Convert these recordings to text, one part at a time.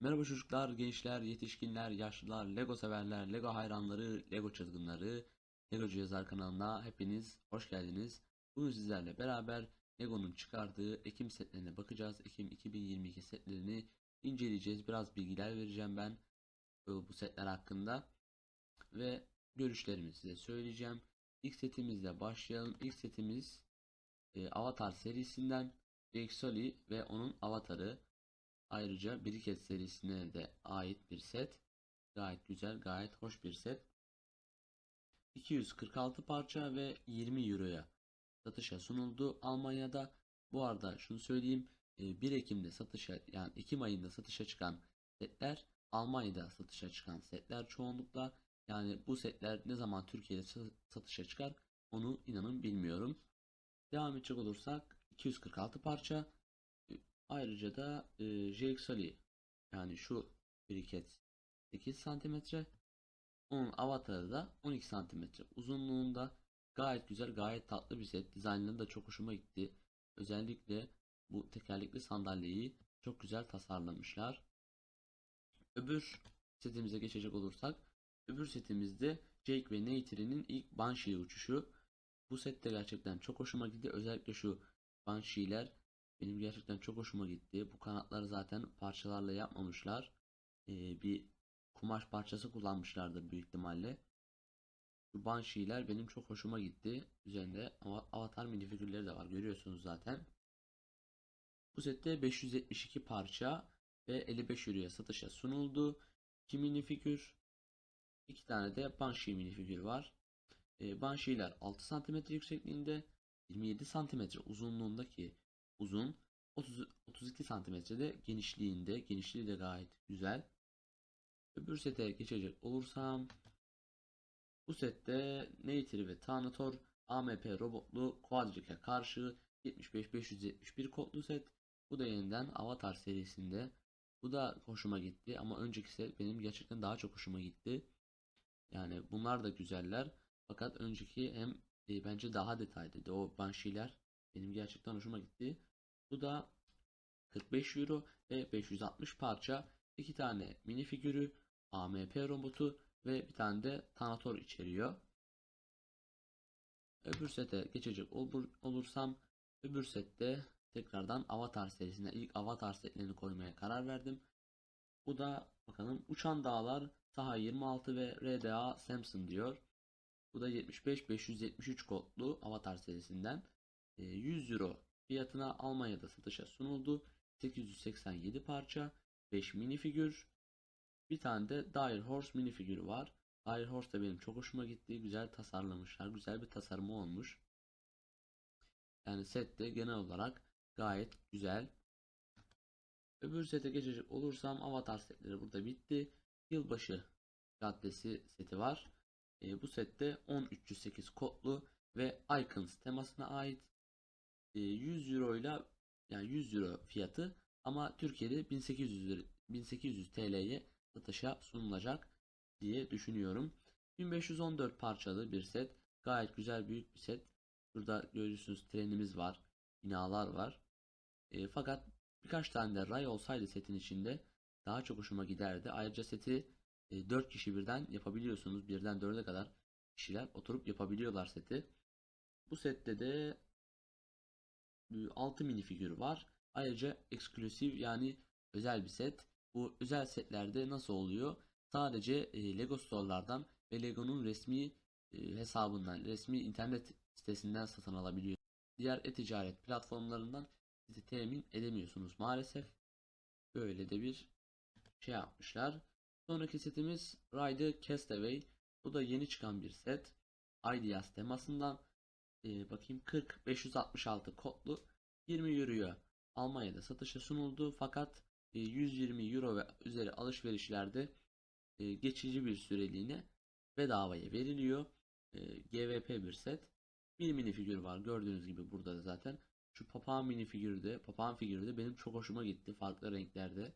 Merhaba çocuklar, gençler, yetişkinler, yaşlılar, Lego severler, Lego hayranları, Lego çılgınları, Lego Cihazlar kanalına hepiniz hoş geldiniz. Bugün sizlerle beraber Lego'nun çıkardığı Ekim setlerine bakacağız. Ekim 2022 setlerini inceleyeceğiz. Biraz bilgiler vereceğim ben e, bu setler hakkında ve görüşlerimi size söyleyeceğim. İlk setimizle başlayalım. İlk setimiz e, Avatar serisinden Jake Sully ve onun avatarı. Ayrıca Briket serisine de ait bir set. Gayet güzel, gayet hoş bir set. 246 parça ve 20 Euro'ya satışa sunuldu Almanya'da. Bu arada şunu söyleyeyim. e, 1 Ekim'de satışa yani Ekim ayında satışa çıkan setler Almanya'da satışa çıkan setler çoğunlukla. Yani bu setler ne zaman Türkiye'de sa- satışa çıkar onu inanın bilmiyorum. Devam edecek olursak 246 parça Ayrıca da e, Sully yani şu briket 8 santimetre onun avatarı da 12 santimetre uzunluğunda gayet güzel gayet tatlı bir set. Dizaynları da çok hoşuma gitti. Özellikle bu tekerlekli sandalyeyi çok güzel tasarlamışlar. Öbür setimize geçecek olursak öbür setimizde Jake ve Neytiri'nin ilk Banshee uçuşu. Bu set de gerçekten çok hoşuma gitti. Özellikle şu Banshee'ler benim gerçekten çok hoşuma gitti. Bu kanatları zaten parçalarla yapmamışlar. Ee, bir kumaş parçası kullanmışlardır büyük ihtimalle. Şu Banshee'ler benim çok hoşuma gitti. Üzerinde avatar minifigürleri de var. Görüyorsunuz zaten. Bu sette 572 parça ve 55 euroya satışa sunuldu. 2 minifigür. 2 tane de Banshee minifigür var. Ee, Banshee'ler 6 cm yüksekliğinde 27 cm uzunluğundaki uzun. 30, 32 santimetrede genişliğinde genişliği de gayet güzel. Öbür sete geçecek olursam bu sette Neytiri ve Thanator AMP robotlu Quadric'e karşı 75-571 kodlu set. Bu da yeniden Avatar serisinde. Bu da hoşuma gitti ama önceki set benim gerçekten daha çok hoşuma gitti. Yani bunlar da güzeller. Fakat önceki hem e, bence daha detaylı o Banshee'ler benim gerçekten hoşuma gitti bu da 45 euro ve 560 parça. iki tane mini figürü, AMP robotu ve bir tane de Thanator içeriyor. Öbür sete geçecek olur, olursam öbür sette tekrardan Avatar serisine ilk Avatar setlerini koymaya karar verdim. Bu da bakalım Uçan Dağlar Saha 26 ve RDA Samson diyor. Bu da 75 573 kodlu Avatar serisinden 100 euro fiyatına Almanya'da satışa sunuldu. 887 parça, 5 minifigür, bir tane de Dire Horse minifigürü var. Dire Horse da benim çok hoşuma gitti. Güzel tasarlamışlar. Güzel bir tasarımı olmuş. Yani set de genel olarak gayet güzel. Öbür sete geçecek olursam Avatar setleri burada bitti. Yılbaşı Caddesi seti var. E, bu sette 10308 kodlu ve Icons temasına ait 100 euro ile yani 100 euro fiyatı ama Türkiye'de 1800 lira- 1800 TL'ye satışa sunulacak diye düşünüyorum. 1514 parçalı bir set. Gayet güzel büyük bir set. Burada görüyorsunuz trenimiz var. Binalar var. E, fakat birkaç tane de ray olsaydı setin içinde daha çok hoşuma giderdi. Ayrıca seti e, 4 kişi birden yapabiliyorsunuz. Birden 4'e kadar kişiler oturup yapabiliyorlar seti. Bu sette de 6 minifigür var. Ayrıca eksklusif yani özel bir set. Bu özel setlerde nasıl oluyor? Sadece e, Lego Store'lardan ve Lego'nun resmi e, hesabından, resmi internet sitesinden satın alabiliyor. Diğer e-ticaret platformlarından sizi temin edemiyorsunuz maalesef. Böyle de bir şey yapmışlar. Sonraki setimiz Ride Castaway. Bu da yeni çıkan bir set. Ideas temasından e, bakayım 40 566 kodlu 20 euroya Almanya'da satışa sunuldu fakat e, 120 euro ve üzeri alışverişlerde e, geçici bir süreliğine bedavaya veriliyor. E, GVP bir set. Bir mini figür var gördüğünüz gibi burada da zaten. Şu papağan mini figürü de papağan figürü de benim çok hoşuma gitti farklı renklerde.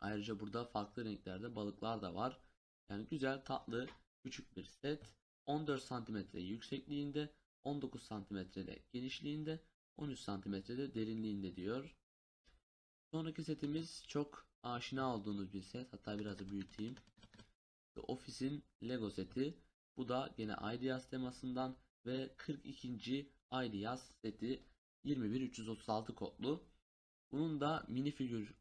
Ayrıca burada farklı renklerde balıklar da var. Yani güzel tatlı küçük bir set. 14 cm yüksekliğinde, 19 cm de genişliğinde, 13 cm de derinliğinde diyor. Sonraki setimiz çok aşina olduğunuz bir set. Hatta biraz büyüteyim. The Office'in Lego seti. Bu da yine Ideas temasından ve 42. Ideas seti 21336 kodlu. Bunun da minifigür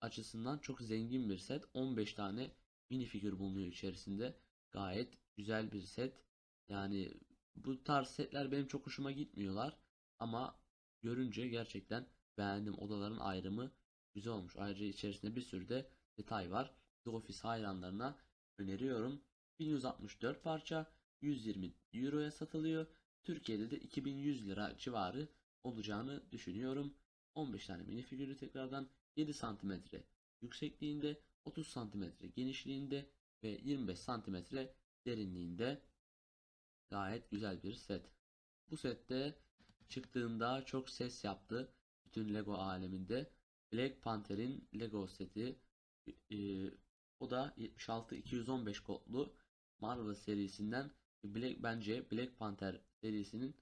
açısından çok zengin bir set. 15 tane minifigür bulunuyor içerisinde. Gayet güzel bir set. Yani bu tarz setler benim çok hoşuma gitmiyorlar. Ama görünce gerçekten beğendim. Odaların ayrımı güzel olmuş. Ayrıca içerisinde bir sürü de detay var. The Office hayranlarına öneriyorum. 1164 parça 120 Euro'ya satılıyor. Türkiye'de de 2100 lira civarı olacağını düşünüyorum. 15 tane minifigürü tekrardan 7 cm yüksekliğinde, 30 cm genişliğinde ve 25 cm derinliğinde gayet güzel bir set. Bu sette çıktığında çok ses yaptı bütün Lego aleminde. Black Panther'in Lego seti e, o da 76 215 kodlu Marvel serisinden Black bence Black Panther serisinin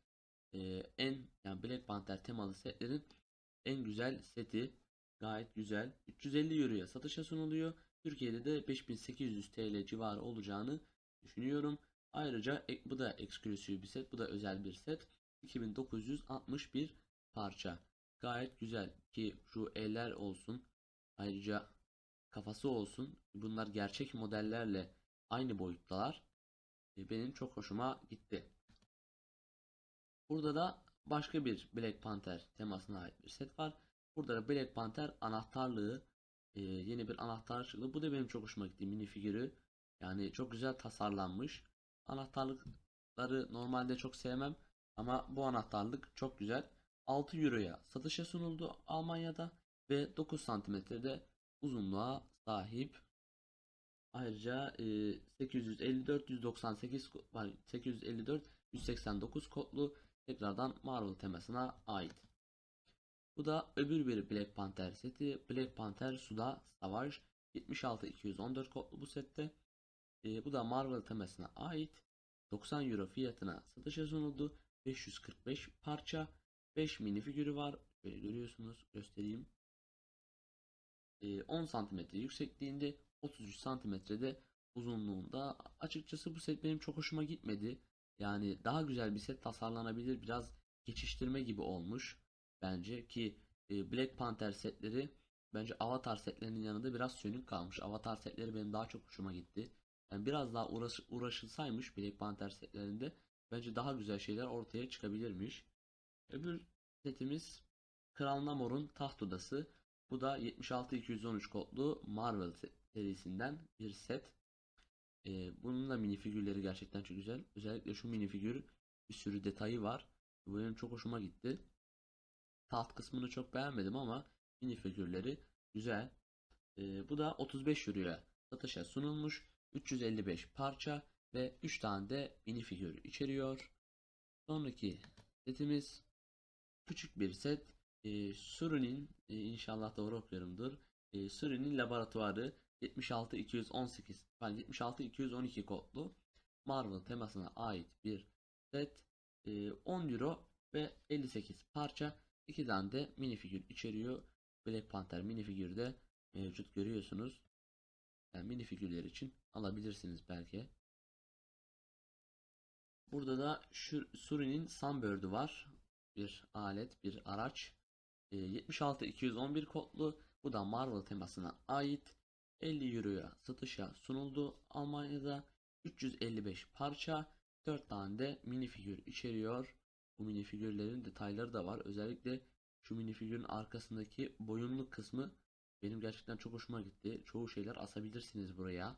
e, en yani Black Panther temalı setlerin en güzel seti gayet güzel 350 euroya satışa sunuluyor Türkiye'de de 5800 TL civarı olacağını düşünüyorum ayrıca ek, bu da eksklusif bir set bu da özel bir set. 2961 parça. Gayet güzel ki şu eller olsun ayrıca kafası olsun bunlar gerçek modellerle aynı boyuttalar E, benim çok hoşuma gitti. Burada da başka bir Black Panther temasına ait bir set var. Burada da Black Panther anahtarlığı e, yeni bir anahtar çıktı. Bu da benim çok hoşuma gitti mini figürü yani çok güzel tasarlanmış anahtarlıkları normalde çok sevmem ama bu anahtarlık çok güzel 6 Euro'ya satışa sunuldu Almanya'da ve 9 santimetrede uzunluğa sahip. Ayrıca e, 854 198 var 854 189 kodlu tekrardan Marvel temasına ait. Bu da öbür bir Black Panther seti. Black Panther Suda Savaş 76 214 kodlu bu sette. E, bu da Marvel temasına ait. 90 euro fiyatına satışa sunuldu. 545 parça 5 mini figürü var. Böyle görüyorsunuz. Göstereyim. Ee, 10 cm yüksekliğinde 33 cm'de uzunluğunda. Açıkçası bu set benim çok hoşuma gitmedi. Yani daha güzel bir set tasarlanabilir. Biraz geçiştirme gibi olmuş. Bence ki e, Black Panther setleri bence Avatar setlerinin yanında biraz sönük kalmış. Avatar setleri benim daha çok hoşuma gitti. Yani biraz daha uğraş, uğraşılsaymış Black Panther setlerinde bence daha güzel şeyler ortaya çıkabilirmiş. Öbür setimiz Kral Namor'un taht odası. Bu da 76-213 kodlu Marvel serisinden bir set. Ee, bunun da minifigürleri gerçekten çok güzel. Özellikle şu minifigür bir sürü detayı var. Bu benim çok hoşuma gitti. Taht kısmını çok beğenmedim ama minifigürleri güzel. Ee, bu da 35 euroya satışa sunulmuş. 355 parça ve 3 tane de minifigür içeriyor. Sonraki setimiz küçük bir set. E, Suri'nin e, inşallah doğru okuyorumdur. E, Suri'nin laboratuvarı 76 218 yani 76 212 kodlu Marvel temasına ait bir set. E, 10 euro ve 58 parça. 2 tane de minifigür içeriyor. Black Panther minifigürü de mevcut görüyorsunuz. Yani minifigürler için alabilirsiniz belki. Burada da şu Suri'nin Sunbird'ü var bir alet, bir araç. E, 76 211 kodlu. Bu da Marvel temasına ait. 50 Euro'ya satışa sunuldu. Almanya'da 355 parça, 4 tane de minifigür içeriyor. Bu minifigürlerin detayları da var. Özellikle şu minifigürün arkasındaki boyunlu kısmı benim gerçekten çok hoşuma gitti. Çoğu şeyler asabilirsiniz buraya.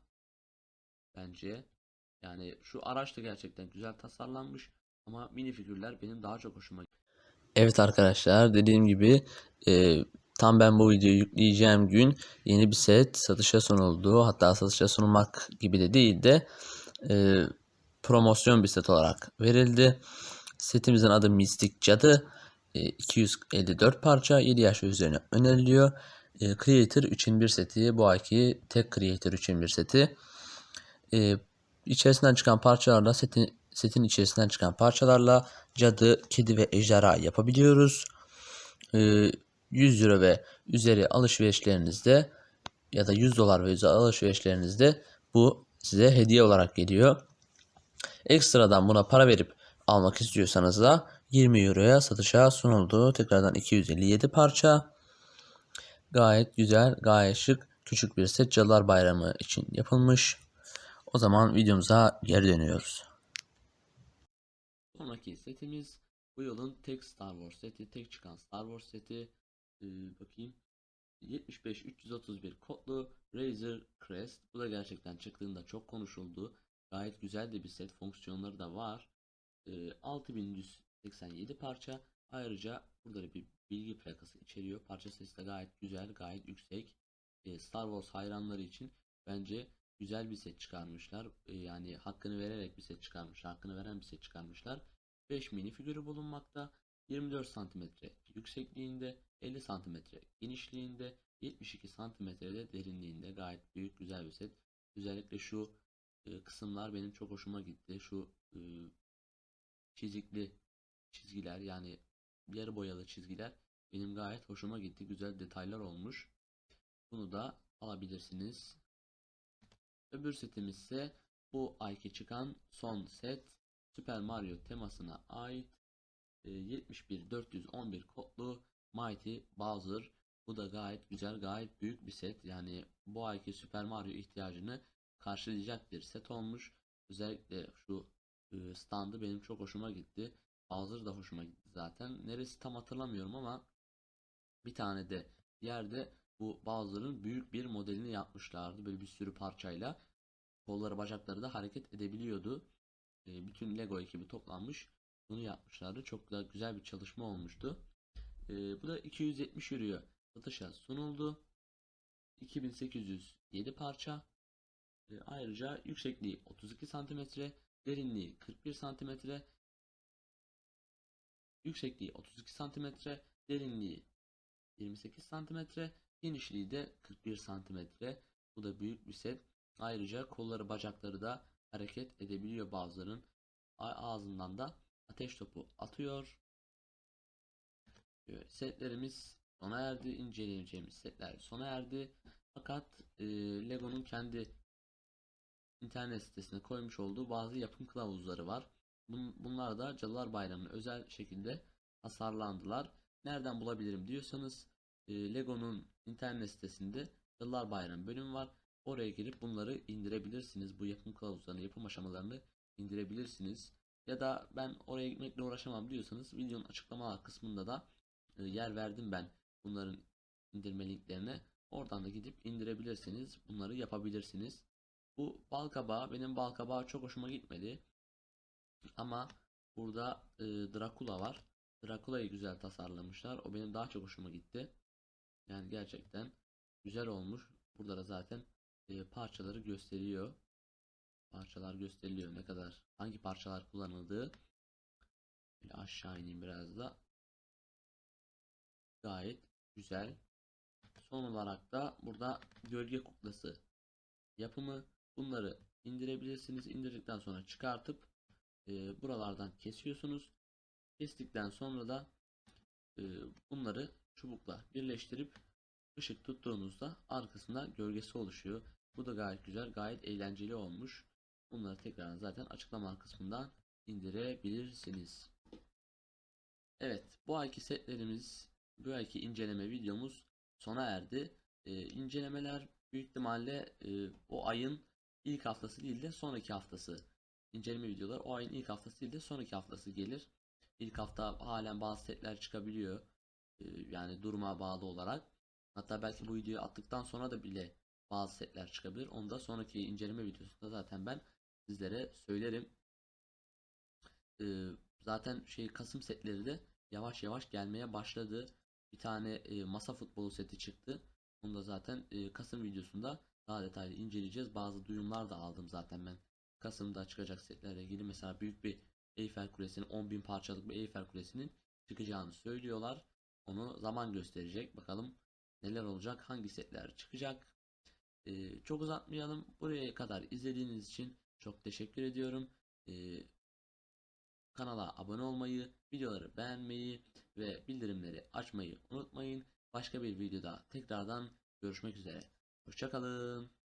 Bence. Yani şu araç da gerçekten güzel tasarlanmış. Ama minifigürler benim daha çok hoşuma gitti. Evet arkadaşlar dediğim gibi e, tam ben bu videoyu yükleyeceğim gün yeni bir set satışa sunuldu. Hatta satışa sunulmak gibi de değil de e, promosyon bir set olarak verildi. Setimizin adı Mystic Cadı. E, 254 parça 7 yaş üzerine öneriliyor. E, Creator 3'in bir seti bu ayki tek Creator 3'in bir seti. E, içerisinden çıkan parçalarla setin, setin içerisinden çıkan parçalarla cadı, kedi ve ejderha yapabiliyoruz. Ee, 100 euro ve üzeri alışverişlerinizde ya da 100 dolar ve üzeri alışverişlerinizde bu size hediye olarak geliyor. Ekstradan buna para verip almak istiyorsanız da 20 euroya satışa sunuldu. Tekrardan 257 parça. Gayet güzel, gayet şık, küçük bir set Bayramı için yapılmış. O zaman videomuza geri dönüyoruz. Sonraki setimiz bu yılın tek Star Wars seti, tek çıkan Star Wars seti. Ee, bakayım. 75 331 kodlu Razer Crest. Bu da gerçekten çıktığında çok konuşuldu. Gayet güzel de bir set. Fonksiyonları da var. Ee, 6187 parça. Ayrıca burada da bir bilgi plakası içeriyor. Parça sesi de gayet güzel, gayet yüksek. Ee, Star Wars hayranları için bence güzel bir set çıkarmışlar. Ee, yani hakkını vererek bir set çıkarmışlar. Hakkını veren bir set çıkarmışlar. 5 mini figürü bulunmakta. 24 cm yüksekliğinde, 50 cm genişliğinde, 72 cm de derinliğinde gayet büyük güzel bir set. Özellikle şu e, kısımlar benim çok hoşuma gitti. Şu e, çizikli çizgiler yani yarı boyalı çizgiler benim gayet hoşuma gitti. Güzel detaylar olmuş. Bunu da alabilirsiniz. Öbür setimiz ise bu ayki çıkan son set Super Mario temasına ait e, 71411 kodlu Mighty Bowser. Bu da gayet güzel, gayet büyük bir set. Yani bu ayki Super Mario ihtiyacını karşılayacak bir set olmuş. Özellikle şu e, standı benim çok hoşuma gitti. Bowser da hoşuma gitti zaten. Neresi tam hatırlamıyorum ama bir tane de yerde bu Bowser'ın büyük bir modelini yapmışlardı. Böyle bir sürü parçayla. Kolları bacakları da hareket edebiliyordu. E, bütün Lego ekibi toplanmış. Bunu yapmışlardı. Çok da güzel bir çalışma olmuştu. E, bu da 270 euroya satışa sunuldu. 2807 parça. E, ayrıca yüksekliği 32 cm, derinliği 41 cm, yüksekliği 32 cm, derinliği 28 cm, genişliği de 41 cm. Bu da büyük bir set. Ayrıca kolları bacakları da hareket edebiliyor bazıların. Ağzından da ateş topu atıyor. Setlerimiz sona erdi. İnceleyeceğimiz setler sona erdi. Fakat e, Lego'nun kendi internet sitesine koymuş olduğu bazı yapım kılavuzları var. Bun, bunlar da Cadılar Bayramı'na özel şekilde tasarlandılar. Nereden bulabilirim diyorsanız e, Lego'nun internet sitesinde Cadılar Bayramı bölümü var. Oraya girip bunları indirebilirsiniz. Bu yapım kılavuzlarını, yapım aşamalarını indirebilirsiniz. Ya da ben oraya gitmekle uğraşamam diyorsanız videonun açıklamalar kısmında da e, yer verdim ben bunların indirme linklerine. Oradan da gidip indirebilirsiniz. Bunları yapabilirsiniz. Bu bal kabağı benim bal kabağı çok hoşuma gitmedi. Ama burada e, Dracula var. Dracula'yı güzel tasarlamışlar. O benim daha çok hoşuma gitti. Yani gerçekten güzel olmuş. Burada da zaten e, parçaları gösteriyor. Parçalar gösteriliyor. Ne kadar hangi parçalar kullanıldığı. Böyle aşağı ineyim biraz da. Gayet güzel. Son olarak da burada gölge kuklası yapımı. Bunları indirebilirsiniz. İndirdikten sonra çıkartıp e, buralardan kesiyorsunuz. Kestikten sonra da e, bunları çubukla birleştirip ışık tuttuğunuzda arkasında gölgesi oluşuyor. Bu da gayet güzel, gayet eğlenceli olmuş. Bunları tekrar zaten açıklama kısmından indirebilirsiniz. Evet, bu ayki setlerimiz, bu ayki inceleme videomuz sona erdi. Ee, incelemeler büyük ihtimalle e, o ayın ilk haftası değil de sonraki haftası. İnceleme videoları o ayın ilk haftası değil de sonraki haftası gelir. İlk hafta halen bazı setler çıkabiliyor. Ee, yani duruma bağlı olarak. Hatta belki bu videoyu attıktan sonra da bile bazı setler çıkabilir. Onu da sonraki inceleme videosunda zaten ben sizlere söylerim. Ee, zaten şey Kasım setleri de yavaş yavaş gelmeye başladı. Bir tane e, masa futbolu seti çıktı. Onu da zaten e, Kasım videosunda daha detaylı inceleyeceğiz. Bazı duyumlar da aldım zaten ben. Kasım'da çıkacak setlerle ilgili mesela büyük bir Eyfel Kulesi'nin 10.000 parçalık bir Eyfel Kulesi'nin çıkacağını söylüyorlar. Onu zaman gösterecek. Bakalım neler olacak, hangi setler çıkacak. Ee, çok uzatmayalım. Buraya kadar izlediğiniz için çok teşekkür ediyorum. Ee, kanala abone olmayı, videoları beğenmeyi ve bildirimleri açmayı unutmayın. başka bir videoda tekrardan görüşmek üzere. Hoşçakalın.